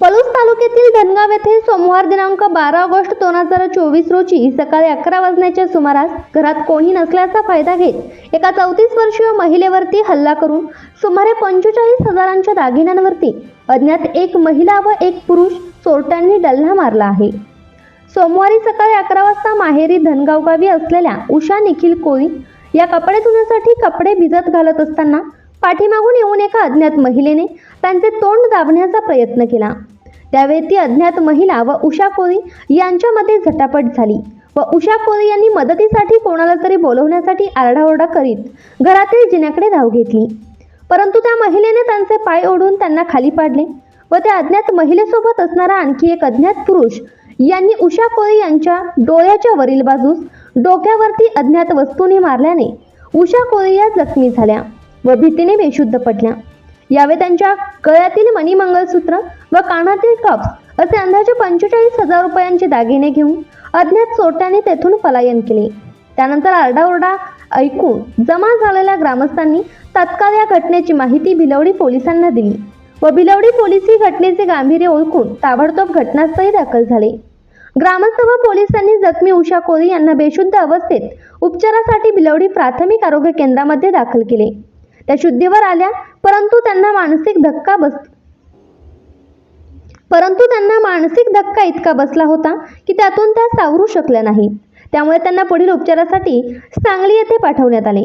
पलूस तालुक्यातील धनगाव येथे सोमवार दिनांक बारा ऑगस्ट दोन हजार चोवीस रोजी सकाळी अकरा वाजण्याच्या सुमारास घरात कोणी नसल्याचा फायदा घेत एका चौतीस वर्षीय महिलेवरती हल्ला करून सुमारे पंचेचाळीस हजारांच्या दागिन्यांवरती अज्ञात एक महिला व एक पुरुष चोरट्यांनी डल्ला मारला आहे. सोमवारी सकाळी अकरा वाजता माहेरी धनगाव गावी असलेल्या उषा निखिल कोळी या कपडे धुण्यासाठी कपडे भिजत घालत असताना पाठीमागून येऊन एका अज्ञात महिलेने त्यांचे तोंड दाबण्याचा प्रयत्न केला. त्यावेळी ती अज्ञात महिला व उषा कोळी यांच्यामध्ये झटापट झाली व उषा कोळी यांनी मदतीसाठी कोणाला तरी बोलवण्यासाठी आरडाओरडा करीत घरातील जिन्याकडे धाव घेतली. परंतु त्या महिलेने त्यांचे पाय ओढून त्यांना खाली पाडले. व त्या अज्ञात महिलेसोबत असणारा आणखी एक अज्ञात पुरुष यांनी उषा कोळी यांच्या डोळ्याच्या वरील बाजूस डोक्यावरती अज्ञात वस्तूने मारल्याने उषा कोळी या जखमी झाल्या व भीतीने बेशुद्ध पडल्या. यावेळी त्यांच्या गळ्यातील मणिमंगळसूत्र व कानातील कप्स असे अंदाजे पंचेचाळीस हजार रुपयांचे दागिने घेऊन अज्ञात चोरट्याने तेथून पलायन केले. त्यानंतर आरडाओरडा ऐकून जमा झालेल्या ग्रामस्थांनी तत्काळ या घटनेची माहिती भिलवडी पोलिसांना दिली. व बिलवडी पोलीस ही घटनेचे गांभीर्य ओळखून ताबडतोब घटनास्थळी दाखल झाले. ग्रामस्थ व पोलिसांनी जखमी उषा कोळी यांना बेशुद्ध अवस्थेत उपचारासाठी बिलवडी प्राथमिक आरोग्य केंद्रामध्ये दाखल केले. त्या शुद्धीवर आल्या परंतु त्यांना मानसिक धक्का बस परंतु त्यांना मानसिक धक्का इतका बसला होता की त्यातून त्या सावरू शकल्या नाहीत. त्यामुळे त्यांना पुढील उपचारासाठी सांगली येथे पाठवण्यात आले.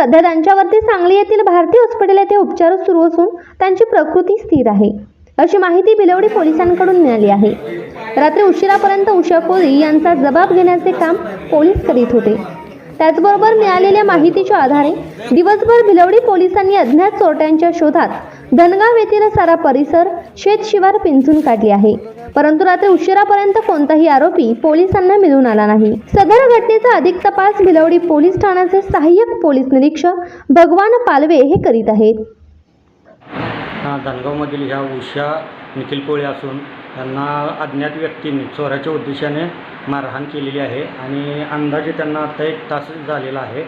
सध्या त्यांच्यावरती सांगली येथील भारतीय हॉस्पिटल येथे उपचार सुरू असून त्यांची प्रकृती स्थिर आहे. अशी माहिती बिलवडी पोलिसांकडून मिळाली आहे. रात्री उशिरापर्यंत उषा कोळी यांचा जबाब घेण्याचे काम पोलीस करीत होते. त्याचबरोबर मिळालेल्या माहितीच्या आधारे दिवसभर भिलवडी पोलिसांनी अज्ञात चोरट्यांच्या शोधात धनगाव येथील सारा परिसर शेतशिवार पिंजून काढली आहे. परंतु रात्री उशिरापर्यंत कोणताही आरोपी पोलिसांना मिळून आला नाही. सदर घटनेचा अधिक तपास भिलवडी पोलीस ठाण्याचे सहाय्यक पोलीस निरीक्षक भगवान पालवे हे करीत आहेत. धनगावमधील ह्या उषा निखिल कोळी असून त्यांना अज्ञात व्यक्तींनी चोराच्या उद्देशाने मारहाण केलेली आहे आणि अंदाजे त्यांना आता एक तास झालेला आहे.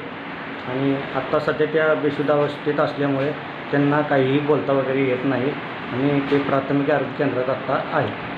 आणि आत्ता सध्या त्या बेशुद्धावस्थेत असल्यामुळे त्यांना काहीही बोलता वगैरे येत नाही आणि ते प्राथमिक आरोग्य केंद्रात आत्ता आहे